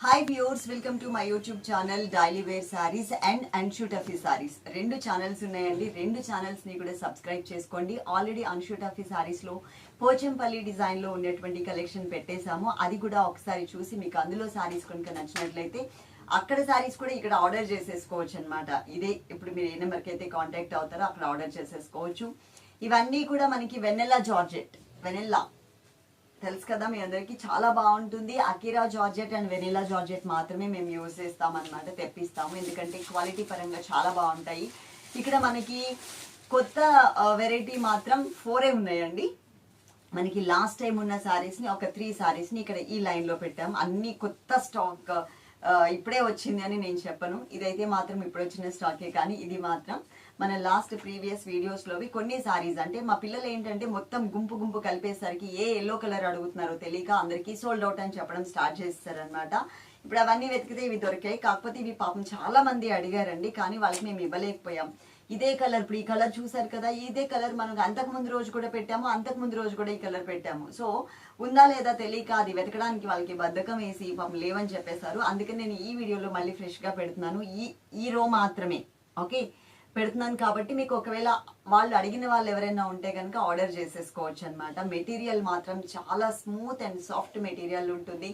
Hi viewers welcome to my YouTube channel daily wear sarees and అన్షూట్ అఫీ సారీస్ రెండు channels ఉన్నాయండి రెండు ఛానల్స్ని కూడా సబ్స్క్రైబ్ చేసుకోండి ఆల్రెడీ అన్షూట్ అఫీ పోచంపల్లి డిజైన్లో ఉన్నటువంటి కలెక్షన్ పెట్టేశాము అది కూడా ఒకసారి చూసి మీకు అందులో సారీస్ కనుక నచ్చినట్లయితే అక్కడ సారీస్ కూడా ఇక్కడ ఆర్డర్ చేసేసుకోవచ్చు అనమాట ఇదే ఇప్పుడు మీరు ఏ నెంబర్కి అయితే కాంటాక్ట్ అవుతారో అక్కడ ఆర్డర్ చేసేసుకోవచ్చు ఇవన్నీ కూడా మనకి వెనెల్లా జార్జెట్ వెనెల్లా తెలుసు కదా మీ అందరికీ చాలా బాగుంటుంది. Akira georgette and vanilla georgette మాత్రమే మేము యూజ్ చేస్తాం తెప్పిస్తాము. ఎందుకంటే క్వాలిటీ పరంగా చాలా బాగుంటాయి. ఇక్కడ మనకి కొత్త వెరైటీ మాత్రం ఫోరే ఉన్నాయండి. మనకి లాస్ట్ టైం ఉన్న శారీస్ని ఒక త్రీ శారీస్ని ఇక్కడ ఈ లైన్లో పెట్టాం. అన్ని కొత్త స్టాక్ ఇప్పుడే వచ్చింది అని నేను చెప్పను. ఇదైతే మాత్రం ఇప్పుడు వచ్చిన స్టాకే కానీ ఇది మాత్రం. మన లాస్ట్ ప్రీవియస్ వీడియోస్లోవి కొన్ని సారీస్ అంటే మా పిల్లలు ఏంటంటే మొత్తం గుంపు గుంపు కలిపేసరికి ఏ ఎల్లో కలర్ అడుగుతున్నారో తెలియక అందరికీ సోల్డ్ అవుట్ అని చెప్పడం స్టార్ట్ చేస్తారనమాట ఇప్పుడు అవన్నీ వెతికితే ఇవి దొరికాయి. కాకపోతే ఇవి పాపం చాలా మంది అడిగారండి కానీ వాళ్ళకి మేము ఇవ్వలేకపోయాం. ఇదే కలర్ ఇప్పుడు ఈ కలర్ చూసారు కదా ఇదే కలర్ మనం అంతకు ముందు రోజు కూడా పెట్టాము అంతకు ముందు రోజు కూడా ఈ కలర్ పెట్టాము. సో ఉందా లేదా తెలియక అది వెతకడానికి వాళ్ళకి బద్ధకం వేసి పాపం లేవని చెప్పేశారు. అందుకని నేను ఈ వీడియోలో మళ్ళీ ఫ్రెష్గా పెడుతున్నాను. ఈ ఈ రో మాత్రమే. ఓకే పెడుతున్నాను కాబట్టి మీకు ఒకవేళ వాళ్ళు అడిగిన వాళ్ళు ఎవరైనా ఉంటే కనుక ఆర్డర్ చేసేసుకోవచ్చు అనమాట మెటీరియల్ మాత్రం చాలా స్మూత్ అండ్ సాఫ్ట్ మెటీరియల్ ఉంటుంది.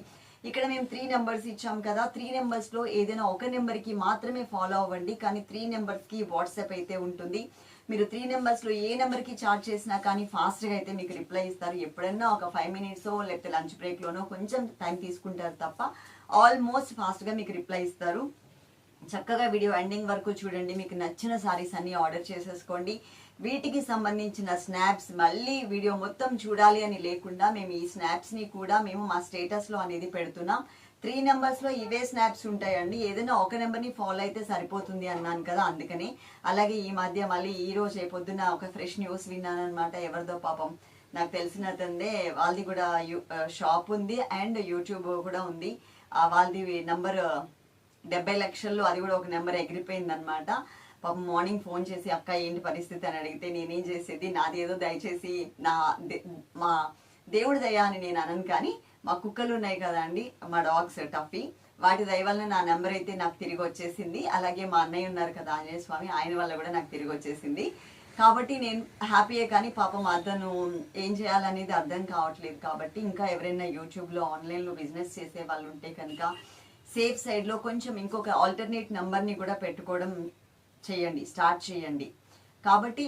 ఇక్కడ మేము త్రీ నెంబర్స్ ఇచ్చాం కదా. త్రీ నెంబర్స్లో ఏదైనా ఒక నెంబర్కి మాత్రమే ఫాలో అవ్వండి. కానీ త్రీ నెంబర్స్కి వాట్సాప్ అయితే ఉంటుంది. మీరు త్రీ నెంబర్స్లో ఏ నెంబర్కి చార్జ్ చేసినా కానీ ఫాస్ట్గా అయితే మీకు రిప్లై ఇస్తారు. ఎప్పుడైనా ఒక ఫైవ్ మినిట్స్ లేకపోతే లంచ్ బ్రేక్లోనో కొంచెం టైం తీసుకుంటారు తప్ప ఆల్మోస్ట్ ఫాస్ట్గా మీకు రిప్లై ఇస్తారు. చక్కగా వీడియో ఎండింగ్ వరకు చూడండి. మీకు నచ్చిన సారీస్ అన్ని ఆర్డర్ చేసేసుకోండి. వీటికి సంబంధించిన స్నాప్స్ మళ్ళీ వీడియో మొత్తం చూడాలి అని లేకుండా మేము ఈ స్నాప్స్ని కూడా మేము మా స్టేటస్లో అనేది పెడుతున్నాం. త్రీ నెంబర్స్లో ఇవే స్నాప్స్ ఉంటాయండి. ఏదైనా ఒక నెంబర్ని ఫాలో అయితే సరిపోతుంది అన్నాను కదా అందుకని. అలాగే ఈ మధ్య మళ్ళీ ఈ రోజు పొద్దున ఒక ఫ్రెష్ న్యూస్ విన్నాను అనమాట ఎవరిదో పాపం నాకు తెలిసినతందే వాళ్ళది కూడా షాప్ ఉంది అండ్ యూట్యూబ్ కూడా ఉంది. వాళ్ళది నంబర్ డెబ్బై లక్షల్లో అది కూడా ఒక నెంబర్ ఎగిరిపోయింది అనమాట పాపం మార్నింగ్ ఫోన్ చేసి అక్క ఏంటి పరిస్థితి? అని అడిగితే నేనేం చేసేది? నాది ఏదో దయచేసి నా దే- మా దేవుడి దయ అని నేను అనను కానీ మా కుక్కలు ఉన్నాయి కదా అండి మా డాగ్స్ టఫీ. వాటి దయ వల్ల నా నెంబర్ అయితే నాకు తిరిగి వచ్చేసింది. అలాగే మా అన్నయ్య ఉన్నారు కదా ఆంజనేయ స్వామి ఆయన వల్ల కూడా నాకు తిరిగి వచ్చేసింది. కాబట్టి నేను హ్యాపీయే కానీ పాపం అతను ఏం చేయాలనేది అర్థం కావట్లేదు. కాబట్టి ఇంకా ఎవరైనా యూట్యూబ్లో ఆన్లైన్లో బిజినెస్ చేసే వాళ్ళు ఉంటే కనుక సేఫ్ సైడ్లో కొంచెం ఇంకొక ఆల్టర్నేట్ నెంబర్ని కూడా పెట్టుకోవడం చేయండి స్టార్ట్ చేయండి. కాబట్టి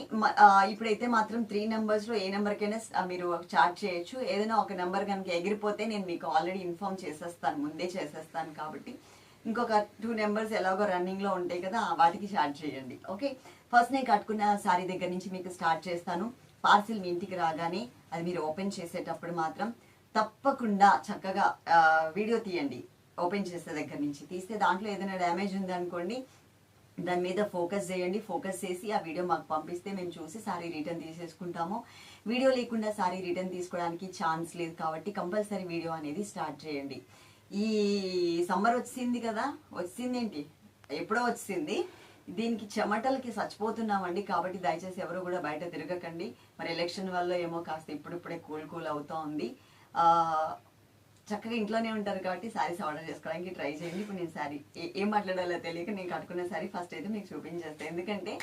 ఇప్పుడైతే మాత్రం త్రీ నెంబర్స్లో ఏ నెంబర్కైనా మీరు చార్ట్ చేయొచ్చు. ఏదైనా ఒక నెంబర్ కనుక ఎగిరిపోతే నేను మీకు ఆల్రెడీ ఇన్ఫార్మ్ చేసేస్తాను ముందే చేసేస్తాను కాబట్టి. ఇంకొక టూ నెంబర్స్ ఎలాగో రన్నింగ్లో ఉంటాయి కదా ఆ, వాటికి చార్ట్ చేయండి ఓకే ఫస్ట్ నేను కట్టుకున్న శారీ దగ్గర నుంచి మీకు స్టార్ట్ చేస్తాను. పార్సిల్ మీ ఇంటికి రాగానే అది మీరు ఓపెన్ చేసేటప్పుడు మాత్రం తప్పకుండా చక్కగా వీడియో తీయండి. ఓపెన్ చేసే దగ్గర నుంచి. తీస్తే దాంట్లో ఏదైనా డ్యామేజ్ ఉందనుకోండి దాని మీద ఫోకస్ చేయండి. ఫోకస్ చేసి ఆ వీడియో మాకు పంపిస్తే మేము చూసి సారీ రిటర్న్ తీసేసుకుంటాము. వీడియో లేకుండా సారీ రిటర్న్ తీసుకోవడానికి ఛాన్స్ లేదు కాబట్టి కంపల్సరీ వీడియో అనేది స్టార్ట్ చేయండి. ఈ సమ్మర్ వచ్చింది కదా వచ్చింది ఏంటి ఎప్పుడో వచ్చింది. దీనికి చెమటలకి చచ్చిపోతున్నామండి కాబట్టి దయచేసి ఎవరు కూడా బయట తిరగకండి. మరి ఎలక్షన్ వల్ల ఏమో కాస్త ఇప్పుడిప్పుడే కూల్ కూల్ అవుతా ఉంది చక్కగా ఇంట్లోనే ఉంటారు కాబట్టి శారీస్ ఆర్డర్ చేసుకోవడానికి ట్రై చేయండి. ఇప్పుడు నేను శారీ ఏం మాట్లాడాలో తెలియక నేను కట్టుకున్న శారీ ఫస్ట్ అయితే మీకు చూపించేస్తాను ఎందుకంటే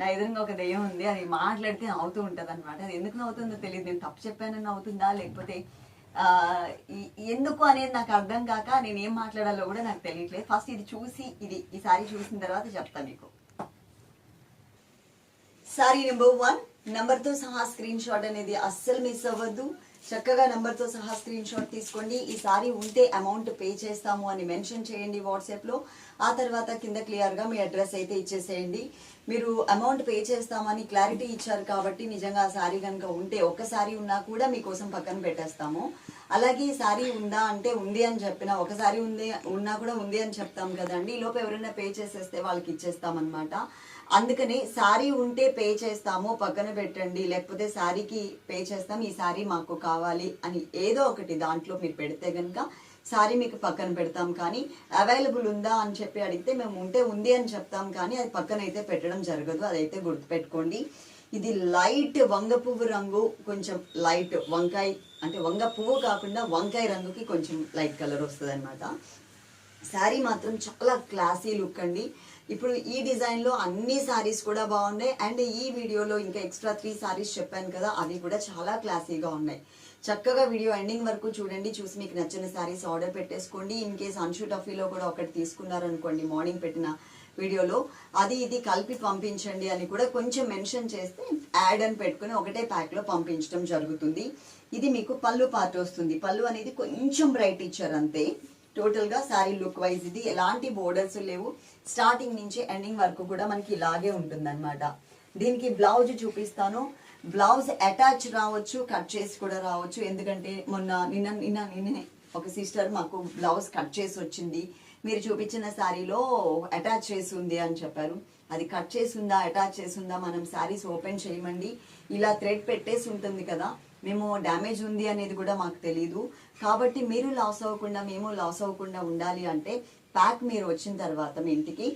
నా ఎదురుగా ఒక దెయ్యం ఉంది. అది మాట్లాడితే అవుతూ ఉంటుంది అనమాట అది ఎందుకు అవుతుందో తెలియదు. నేను తప్పు చెప్పానని అవుతుందా లేకపోతే ఎందుకు అనేది నాకు అర్థం కాక నేను ఏం మాట్లాడాలో కూడా నాకు తెలియట్లేదు. ఫస్ట్ ఇది చూసి ఇది ఈ సారీ చూసిన తర్వాత చెప్తాను మీకు. సారీ నెంబర్ వన్ నెంబర్తో సహా స్క్రీన్ షాట్ అనేది అస్సలు మిస్ అవ్వద్దు. చక్కగా నెంబర్తో సహా స్క్రీన్ షాట్ తీసుకోండి. ఈ సారీ ఉంటే అమౌంట్ పే చేస్తాము అని మెన్షన్ చేయండి వాట్సాప్లో ఆ తర్వాత కింద క్లియర్గా మీ అడ్రస్ అయితే ఇచ్చేసేయండి. మీరు అమౌంట్ పే చేస్తామని క్లారిటీ ఇచ్చారు కాబట్టి నిజంగా ఆ సారీ కనుక ఉంటే ఒక్కసారి ఉన్నా కూడా మీకోసం పక్కన పెట్టేస్తాము. అలాగే ఈ సారీ ఉందా అంటే ఉంది అని చెప్పిన ఒకసారి ఉంది ఉన్నా కూడా ఉంది అని చెప్తాం కదండి. ఈలోపు ఎవరైనా పే చేసేస్తే వాళ్ళకి ఇచ్చేస్తామన్నమాట. అందుకని సారీ ఉంటే పే చేస్తాము పక్కన పెట్టండి లేకపోతే సారీకి పే చేస్తాం ఈ సారీ మాకు కావాలి అని ఏదో ఒకటి దాంట్లో మీరు పెడితే కనుక సారీ మీకు పక్కన పెడతాం కానీ అవైలబుల్ ఉందా? అని చెప్పి అడిగితే మేము ఉంటే ఉంది అని చెప్తాం కానీ అది పక్కన అయితే పెట్టడం జరగదు అదైతే గుర్తుపెట్టుకోండి. ఇది లైట్ వంగ పువ్వు రంగు కొంచెం లైట్ వంకాయ అంటే వంగ పువ్వు కాకుండా వంకాయ రంగుకి కొంచెం లైట్ కలర్ వస్తుంది శారీ మాత్రం చాలా క్లాసీ లుక్ అండి. ఇప్పుడు ఈ డిజైన్లో అన్ని శారీస్ కూడా బాగున్నాయి. అండ్ ఈ వీడియోలో ఇంకా ఎక్స్ట్రా త్రీ సారీస్ చెప్పాను కదా అవి కూడా చాలా క్లాసీగా ఉన్నాయి. చక్కగా వీడియో ఎండింగ్ వరకు చూడండి. చూసి మీకు నచ్చిన సారీస్ ఆర్డర్ పెట్టేసుకోండి. ఇన్ కేస్ అన్షూ టఫీలో కూడా ఒకటి తీసుకున్నారనుకోండి మార్నింగ్ పెట్టిన వీడియోలో. అది ఇది కలిపి పంపించండి అని కూడా కొంచెం మెన్షన్ చేస్తే యాడ్ అని పెట్టుకుని ఒకటే ప్యాక్లో పంపించడం జరుగుతుంది. ఇది మీకు పళ్ళు పార్ట్ వస్తుంది. పళ్ళు అనేది కొంచెం బ్రైట్ ఇచ్చారు అంతే. టోటల్గా శారీ లుక్ వైజ్ ఇది. ఎలాంటి బోర్డర్స్ లేవు. స్టార్టింగ్ నుంచి ఎండింగ్ వరకు కూడా మనకి ఇలాగే ఉంటుందన్నమాట. దీనికి బ్లౌజ్ చూపిస్తాను. బ్లౌజ్ అటాచ్ రావచ్చు కట్ చేసి కూడా రావచ్చు. ఎందుకంటే మొన్న నిన్న నిన్న నిన్ననే ఒక సిస్టర్ మాకు బ్లౌజ్ కట్ చేసి వచ్చింది. మీరు చూపించిన శారీలో అటాచ్ చేసి ఉంది అని చెప్పారు. అది కట్ చేసి ఉందా అటాచ్ చేసి ఉందా మనం శారీస్ ఓపెన్ చేయమండి. ఇలా థ్రెడ్ పెట్టేసి ఉంటుంది కదా. మేము డ్యామేజ్ ఉంది అనేది కూడా మాకు తెలియదు కాబట్టి మీరు లాస్ అవ్వకుండా మేము లాస్ అవ్వకుండా ఉండాలి అంటే ప్యాక్ మీరు వచ్చిన తర్వాత మీ ఇంటికి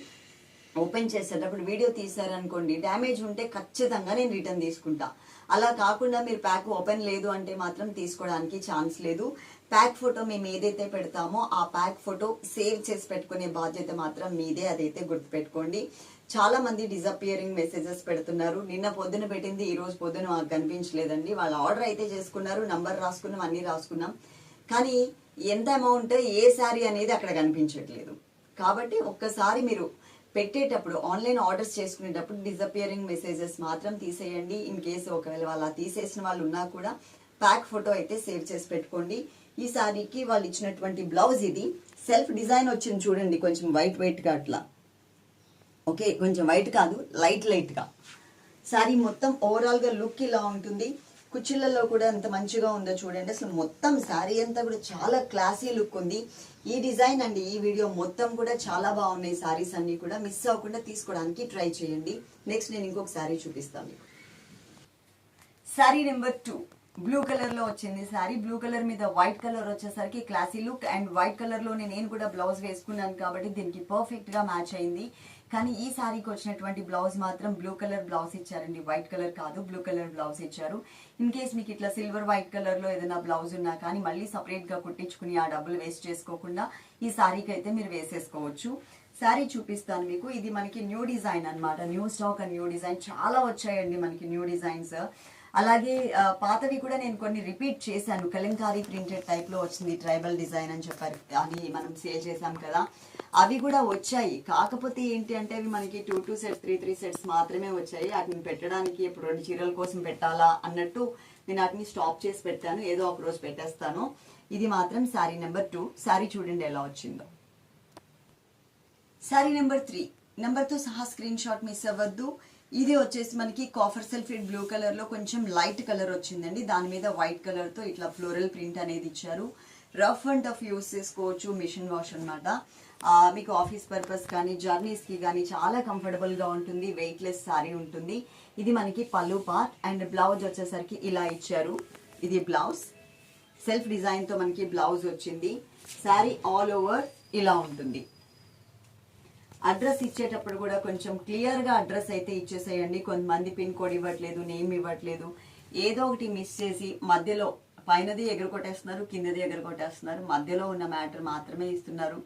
ఓపెన్ చేసేటప్పుడు వీడియో తీసారనుకోండి డ్యామేజ్ ఉంటే ఖచ్చితంగా నేను రిటర్న్ తీసుకుంటా. అలా కాకుండా మీరు ప్యాక్ ఓపెన్ లేదు అంటే మాత్రం తీసుకోవడానికి ఛాన్స్ లేదు. ప్యాక్ ఫోటో మేము ఏదైతే పెడతామో ఆ ప్యాక్ ఫోటో సేవ్ చేసి పెట్టుకునే బాధ్యత మాత్రం మీదే అదైతే గుర్తుపెట్టుకోండి. చాలా మంది డిజపియరింగ్ మెసేజెస్ పెడుతున్నారు. నిన్న పొద్దున పెట్టింది ఈ రోజు పొద్దున మాకు కనిపించలేదండి. వాళ్ళ ఆర్డర్ అయితే చేసుకున్నారు నంబర్ రాసుకున్నాం అన్ని రాసుకున్నాం. కానీ ఎంత అమౌంట్ ఏ శారీ అనేది అక్కడ కనిపించట్లేదు. కాబట్టి ఒక్కసారి మీరు పెట్టేటప్పుడు ఆన్లైన్ ఆర్డర్స్ చేసుకునేటప్పుడు డిసపియరింగ్ మెసేజెస్ మాత్రం తీసేయండి. ఇన్ కేసు ఒకవేళ వాళ్ళ తీసేసిన వాళ్ళు ఉన్నా కూడా ప్యాక్ ఫోటో అయితే సేవ్ చేసి పెట్టుకోండి. ఈ సారీకి వాళ్ళు ఇచ్చినటువంటి బ్లౌజ్ ఇది. సెల్ఫ్ డిజైన్ వచ్చింది చూడండి కొంచెం వైట్ వైట్గా అట్లా. ఓకే కొంచెం వైట్ కాదు లైట్ లైట్గా శారీ మొత్తం ఓవరాల్గా లుక్ ఇలా ఉంటుంది. కుచ్చిళ్ళల్లో కూడా ఎంత మంచిగా ఉందో చూడండి. అసలు మొత్తం శారీ అంతా కూడా చాలా క్లాసీ లుక్ ఉంది. ఈ డిజైన్ అండి ఈ వీడియో మొత్తం కూడా చాలా బాగున్నాయి సారీస్ అన్ని కూడా. మిస్ అవ్వకుండా తీసుకోవడానికి ట్రై చేయండి. నెక్స్ట్ నేను ఇంకొక శారీ చూపిస్తాను శారీ నెంబర్ టూ బ్లూ కలర్లో వచ్చింది సారీ బ్లూ కలర్ మీద వైట్ కలర్ వచ్చేసరికి క్లాసీ లుక్ అండ్ వైట్ కలర్లోనే నేను కూడా బ్లౌజ్ వేసుకున్నాను కాబట్టి దీనికి పర్ఫెక్ట్గా మ్యాచ్ అయింది. కానీ ఈ సారీకి వచ్చినటువంటి బ్లౌజ్ మాత్రం బ్లూ కలర్ బ్లౌజ్ ఇచ్చారండి. వైట్ కలర్ కాదు బ్లూ కలర్ బ్లౌజ్ ఇచ్చారు. ఇన్ కేస్ మీకు ఇట్లా సిల్వర్ వైట్ కలర్లో ఏదైనా బ్లౌజ్ ఉన్నా కానీ మళ్ళీ సపరేట్గా కుట్టించుకుని ఆ డబ్బులు వేస్ట్ చేసుకోకుండా ఈ శారీకి అయితే మీరు వేసేసుకోవచ్చు. శారీ చూపిస్తాను మీకు. ఇది మనకి న్యూ డిజైన్ అన్నమాట. New stock and new design చాలా వచ్చాయండి మనకి న్యూ డిజైన్స్ అలాగే పాతవి కూడా నేను కొన్ని రిపీట్ చేశాను. కలంకారీ ప్రింటెడ్ టైప్లో వచ్చింది ట్రైబల్ డిజైన్ అని చెప్పారు. అది మనం సేల్ చేశాం కదా. అవి కూడా వచ్చాయి. కాకపోతే ఏంటి అంటే అవి మనకి two two sets three three sets మాత్రమే వచ్చాయి. వాటిని పెట్టడానికి ఇప్పుడు రెండు చీరల కోసం పెట్టాలా అన్నట్టు నేను వాటిని స్టాప్ చేసి పెట్టాను. ఏదో ఒక రోజు పెట్టేస్తాను. ఇది మాత్రం శారీ నెంబర్ టూ. శారీ చూడండి ఎలా వచ్చిందో. Saree number three. నెంబర్తో సహా స్క్రీన్ షాట్ మిస్ అవ్వద్దు. ఇది వచ్చేసి మనకి కాఫర్ సల్ఫేట్ బ్లూ కలర్లో కొంచెం లైట్ కలర్ వచ్చిందండి. దాని మీద వైట్ కలర్తో ఇట్లా ఫ్లోరల్ ప్రింట్ అనేది ఇచ్చారు. రఫ్ అండ్ టఫ్ యూస్ చేసుకోవచ్చు మిషన్ వాష్ అనమాట మీకు ఆఫీస్ పర్పస్ కానీ జర్నీస్కి కానీ చాలా కంఫర్టబుల్గా ఉంటుంది. వెయిట్ లెస్ సారీ ఉంటుంది. ఇది మనకి పళ్ళు పార్ట్ అండ్ బ్లౌజ్ వచ్చేసరికి ఇలా ఇచ్చారు. ఇది బ్లౌజ్. సెల్ఫ్ డిజైన్తో మనకి బ్లౌజ్ వచ్చింది. శారీ ఆల్ ఓవర్ ఇలా ఉంటుంది. అడ్రస్ ఇచ్చేటప్పుడు కూడా కొంచెం క్లియర్గా అడ్రస్ అయితే ఇచ్చేసేయండి. కొంతమంది పిన్ కోడ్ ఇవ్వట్లేదు నేమ్ ఇవ్వట్లేదు. ఏదో ఒకటి మిస్ చేసి మధ్యలో పైనది ఎగరకొట్టేస్తున్నారు కిందది ఎగరకొట్టేస్తున్నారు మధ్యలో ఉన్న మ్యాటర్ మాత్రమే ఇస్తున్నారు.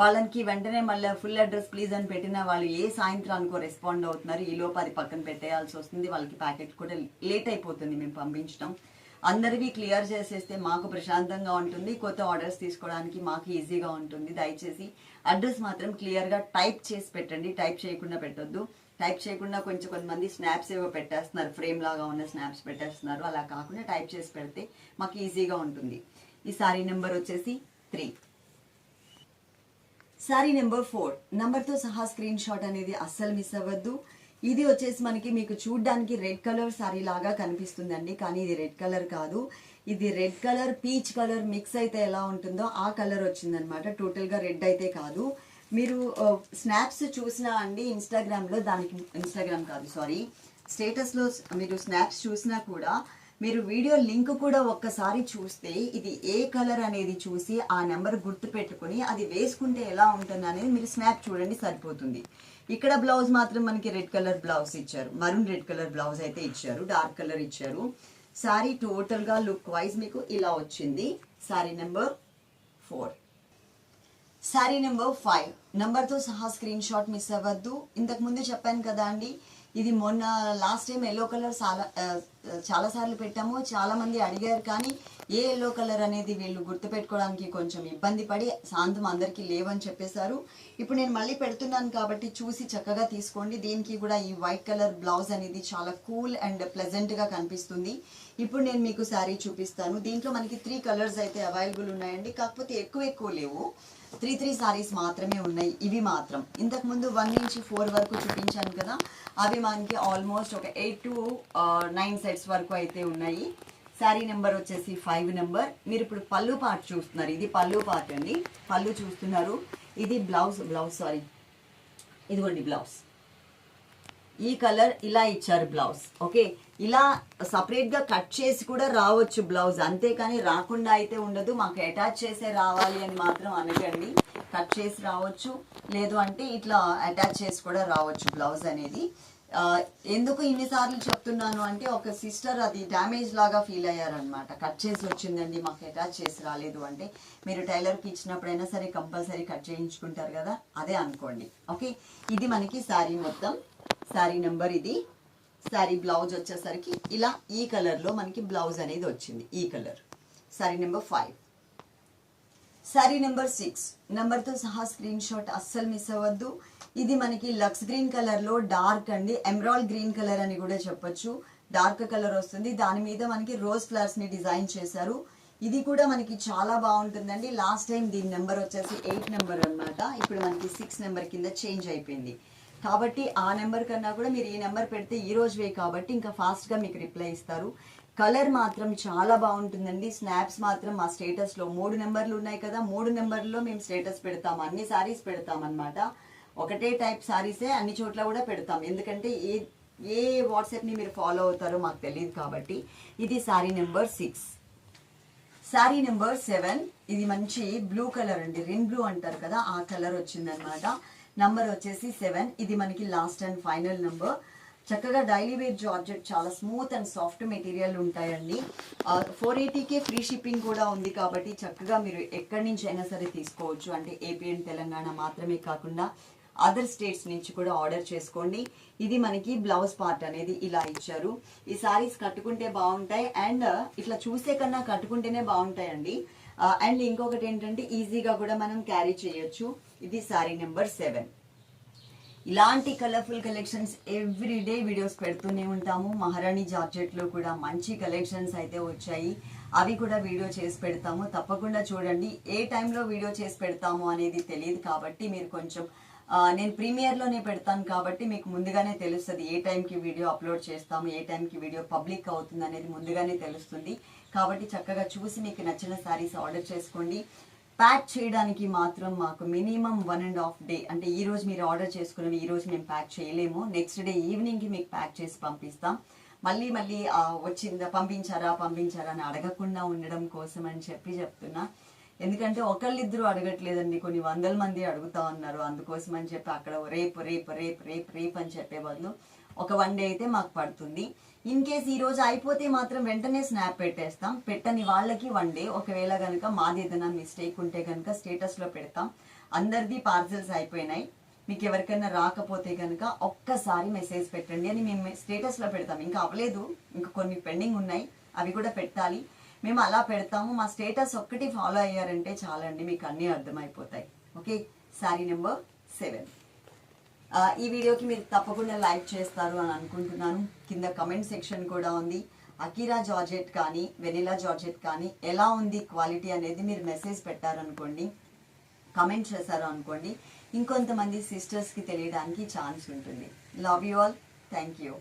వాళ్ళకి వెంటనే మళ్ళీ ఫుల్ అడ్రస్ ప్లీజ్ అని పెట్టిన వాళ్ళు ఏ సాయంత్రానికో రెస్పాండ్ అవుతున్నారు. ఈ అది పక్కన పెట్టేయాల్సి వస్తుంది. వాళ్ళకి ప్యాకెట్ కూడా లేట్ అయిపోతుంది మేము పంపించడం. అందరివి క్లియర్ చేసేస్తే మాకు ప్రశాంతంగా ఉంటుంది. కొత్త ఆర్డర్స్ తీసుకోవడానికి మాకు ఈజీగా ఉంటుంది. దయచేసి అడ్రస్ మాత్రం క్లియర్గా టైప్ చేసి పెట్టండి. టైప్ చేయకుండా పెట్టొద్దు. టైప్ చేయకుండా కొంచెం కొంతమంది స్నాప్స్ ఏవో పెట్టేస్తున్నారు. ఫ్రేమ్ లాగా ఉన్న స్నాప్స్ పెట్టేస్తున్నారు. అలా కాకుండా టైప్ చేసి పెడితే మాకు ఈజీగా ఉంటుంది. ఈ సారీ నెంబర్ వచ్చేసి త్రీ సారీ నెంబర్ ఫోర్ నెంబర్తో సహా స్క్రీన్ షాట్ అనేది అస్సలు మిస్ అవ్వద్దు. ఇది వచ్చేసి మనకి మీకు చూడ్డానికి రెడ్ కలర్ సారీ లాగా కనిపిస్తుందండి కానీ ఇది రెడ్ కలర్ కాదు. ఇది red colour peach colour mix అయితే ఎలా ఉంటుందో ఆ కలర్ వచ్చిందనమాట. టోటల్గా రెడ్ అయితే కాదు. మీరు స్నాప్స్ చూసినా అండి ఇన్స్టాగ్రామ్లో దానికి ఇన్స్టాగ్రామ్ కాదు సారీ. స్టేటస్లో మీరు స్నాప్స్ చూసినా కూడా మీరు వీడియో లింక్ కూడా ఒక్కసారి చూస్తే ఇది ఏ కలర్ అనేది చూసి ఆ నెంబర్ గుర్తు పెట్టుకుని అది వేసుకుంటే ఎలా ఉంటుంది అనేది మీరు స్నాప్ చూడండి సరిపోతుంది. ఇక్కడ బ్లౌజ్ మాత్రం మనకి రెడ్ కలర్ బ్లౌజ్ ఇచ్చారు. మరూన్ రెడ్ కలర్ బ్లౌజ్ అయితే ఇచ్చారు. డార్క్ కలర్ ఇచ్చారు. సారీ టోటల్గా లుక్ వైజ్ మీకు ఇలా వచ్చింది. Saree number four saree number five నెంబర్తో సహా స్క్రీన్ షాట్ మిస్ అవ్వద్దు. ఇంతకు ముందు చెప్పాను కదా అండి ఇది మొన్న లాస్ట్ టైం ఎల్లో కలర్ చాలా చాలాసార్లు చాలా సార్లు పెట్టాము. చాలా మంది అడిగారు కానీ ఏ ఎల్లో కలర్ అనేది వీళ్ళు గుర్తుపెట్టుకోవడానికి కొంచెం ఇబ్బంది పడి సాంతం అందరికీ లేవని చెప్పేశారు. ఇప్పుడు నేను మళ్ళీ పెడుతున్నాను కాబట్టి చూసి చక్కగా తీసుకోండి. దీనికి కూడా ఈ వైట్ కలర్ బ్లౌజ్ అనేది చాలా కూల్ అండ్ ప్లెజెంట్గా కనిపిస్తుంది. ఇప్పుడు నేను మీకు శారీ చూపిస్తాను. దీంట్లో మనకి త్రీ కలర్స్ అయితే అవైలబుల్ ఉన్నాయండి. కాకపోతే ఎక్కువ ఎక్కువ లేవు. త్రీ త్రీ సారీస్ మాత్రమే ఉన్నాయి. ఇవి మాత్రం. ఇంతకు ముందు వన్ నుంచి ఫోర్ వరకు చూపించాను కదా అవి మనకి ఆల్మోస్ట్ ఒక ఎయిట్ టు నైన్ సెట్స్ వరకు అయితే ఉన్నాయి. శారీ నెంబర్ వచ్చేసి ఫైవ్ నెంబర్. మీరు ఇప్పుడు పళ్ళు పార్ట్ చూస్తున్నారు. ఇది పళ్ళు పార్ట్ అండి. పళ్ళు చూస్తున్నారు. ఇది బ్లౌజ్ బ్లౌజ్ సారీ. ఇదిగోండి బ్లౌజ్. ఈ కలర్ ఇలా ఇచ్చారు బ్లౌజ్ ఓకే? ఇలా సపరేట్గా కట్ చేసి కూడా రావచ్చు బ్లౌజ్ అంతేకాని రాకుండా అయితే ఉండదు. మాకు అటాచ్ చేసే రావాలి అని మాత్రం అనగండి కట్ చేసి రావచ్చు. లేదు అంటే ఇట్లా అటాచ్ చేసి కూడా రావచ్చు బ్లౌజ్ అనేది. ఎందుకు ఇన్నిసార్లు చెప్తున్నాను అంటే ఒక సిస్టర్ అది డ్యామేజ్ లాగా ఫీల్ అయ్యారనమాట కట్ చేసి వచ్చిందండి మాకు అటాచ్ చేసి రాలేదు అంటే. మీరు టైలర్కి ఇచ్చినప్పుడైనా సరే కంపల్సరీ కట్ చేయించుకుంటారు కదా? అదే అనుకోండి ఓకే? ఇది మనకి శారీ మొత్తం. శారీ నెంబర్ ఇది. శారీ బ్లౌజ్ వచ్చేసరికి ఇలా ఈ కలర్లో మనకి బ్లౌజ్ అనేది వచ్చింది ఈ colour. Saree number five. Saree number six. నెంబర్తో సహా స్క్రీన్ షాట్ అస్సలు మిస్ అవ్వద్దు. ఇది మనకి లక్స్ గ్రీన్ కలర్లో డార్క్ అండి ఎమరాల్డ్ గ్రీన్ కలర్ అని కూడా చెప్పొచ్చు. డార్క్ కలర్ వస్తుంది. దాని మీద మనకి రోజ్ ఫ్లవర్స్ని డిజైన్ చేశారు. ఇది కూడా మనకి చాలా బాగుంటుందండి. లాస్ట్ టైం దీని నెంబర్ వచ్చేసి ఎయిట్ నెంబర్ అన్నమాట. ఇప్పుడు మనకి సిక్స్ నెంబర్ కింద చేంజ్ అయిపోయింది. కాబట్టి ఆ నెంబర్ కన్నా కూడా మీరు ఈ నెంబర్ పెడితే ఈ రోజువే కాబట్టి ఇంకా ఫాస్ట్గా మీకు రిప్లై ఇస్తారు. కలర్ మాత్రం చాలా బాగుంటుందండి. స్నాప్స్ మాత్రం మా స్టేటస్లో మూడు నెంబర్లు ఉన్నాయి కదా మూడు నెంబర్లో మేము స్టేటస్ పెడతాం. అన్ని శారీస్ పెడతాం అనమాట ఒకటే టైప్ శారీసే అన్ని చోట్ల కూడా పెడతాం. ఎందుకంటే ఏ ఏ వాట్సాప్ని మీరు ఫాలో అవుతారో మాకు తెలియదు కాబట్టి ఇది sari number six. Sari number seven. ఇది మంచి బ్లూ కలర్ అండి. రిన్ బ్లూ అంటారు కదా ఆ కలర్ వచ్చిందనమాట నంబర్ వచ్చేసి సెవెన్ ఇది మనకి లాస్ట్ అండ్ ఫైనల్ నంబర్ చక్కగా డైలీ వేర్ జార్జెట్ చాలా స్మూత్ అండ్ సాఫ్ట్ మెటీరియల్ ఉంటాయండి. ఫోర్ ఎయిటీకే ఫ్రీ షిప్పింగ్ కూడా ఉంది కాబట్టి చక్కగా మీరు ఎక్కడి నుంచి అయినా సరే తీసుకోవచ్చు. అంటే ఏపీ అండ్ తెలంగాణ మాత్రమే కాకుండా అదర్ స్టేట్స్ నుంచి కూడా ఆర్డర్ చేసుకోండి. ఇది మనకి బ్లౌజ్ పార్ట్ అనేది ఇలా ఇచ్చారు. ఈ సారీస్ కట్టుకుంటే బాగుంటాయి అండ్ ఇట్లా చూసే కన్నా కట్టుకుంటేనే బాగుంటాయండి. అండ్ ఇంకొకటి ఏంటంటే ఈజీగా కూడా మనం క్యారీ చేయొచ్చు. ఇది సారీ నెంబర్ సెవెన్. ఇలాంటి colourful collections every day videos పెడుతూనే ఉంటాము. మహారాణి జార్జెట్లో కూడా మంచి కలెక్షన్స్ అయితే వచ్చాయి. అవి కూడా వీడియో చేసి పెడతాము. తప్పకుండా చూడండి. ఏ టైంలో వీడియో చేసి పెడతాము అనేది తెలియదు కాబట్టి మీరు కొంచెం నేను ప్రీమియర్లోనే పెడతాను కాబట్టి మీకు ముందుగానే తెలుస్తుంది. ఏ టైంకి వీడియో అప్లోడ్ చేస్తాము ఏ టైంకి వీడియో పబ్లిక్ అవుతుంది అనేది ముందుగానే తెలుస్తుంది. కాబట్టి చక్కగా చూసి మీకు నచ్చిన శారీస్ ఆర్డర్ చేసుకోండి. ప్యాక్ చేయడానికి మాత్రం మాకు minimum one and half day అంటే ఈ రోజు మీరు ఆర్డర్ చేసుకున్నవి ఈ రోజు మేము ప్యాక్ చేయలేము. నెక్స్ట్ డే ఈవినింగ్కి మీకు ప్యాక్ చేసి పంపిస్తాం. మళ్ళీ మళ్ళీ వచ్చిందా పంపించారా పంపించారా అని అడగకుండా ఉండడం కోసం అని చెప్పి చెప్తున్నా. ఎందుకంటే ఒకళ్ళిద్దరు అడగట్లేదండి. కొన్ని వందల మంది అడుగుతా ఉన్నారు. అందుకోసం అని చెప్పి అక్కడ రేపు రేపు రేపు రేపు రేపు అని చెప్పే బదులు ఒక వన్ డే అయితే మాకు పడుతుంది. ఇన్ కేస్ ఈ రోజు అయిపోతే మాత్రం వెంటనే స్నాప్ పెట్టేస్తాం. పెట్టని వాళ్ళకి వన్ డే. ఒకవేళ కనుక మాది ఏదైనా మిస్టేక్ ఉంటే కనుక స్టేటస్లో పెడతాం. అందరిది పార్సల్స్ అయిపోయినాయి. మీకు ఎవరికైనా రాకపోతే కనుక ఒక్కసారి మెసేజ్ పెట్టండి అని మేము స్టేటస్లో పెడతాం. ఇంకా అవ్వలేదు. ఇంకా కొన్ని పెండింగ్ ఉన్నాయి. అవి కూడా పెట్టాలి. మేము అలా పెడతాము. మా స్టేటస్ ఒక్కటి ఫాలో అయ్యారంటే చాలండి. మీకు అన్నీ అర్థమైపోతాయి. ఓకే శారీ నెంబర్ సెవెన్ ఈ వీడియోకి మీరు తప్పకుండా లైక్ చేస్తారు అని అనుకుంటున్నాను. కింద కమెంట్ సెక్షన్ కూడా ఉంది. అకీరా జార్జెట్ కానీ వెనిలా జార్జెట్ కానీ ఎలా ఉంది క్వాలిటీ అనేది మీరు మెసేజ్ పెట్టారనుకోండి కమెంట్ చేశారు అనుకోండి ఇంకొంతమంది సిస్టర్స్కి తెలియడానికి ఛాన్స్ ఉంటుంది. Love you all thank you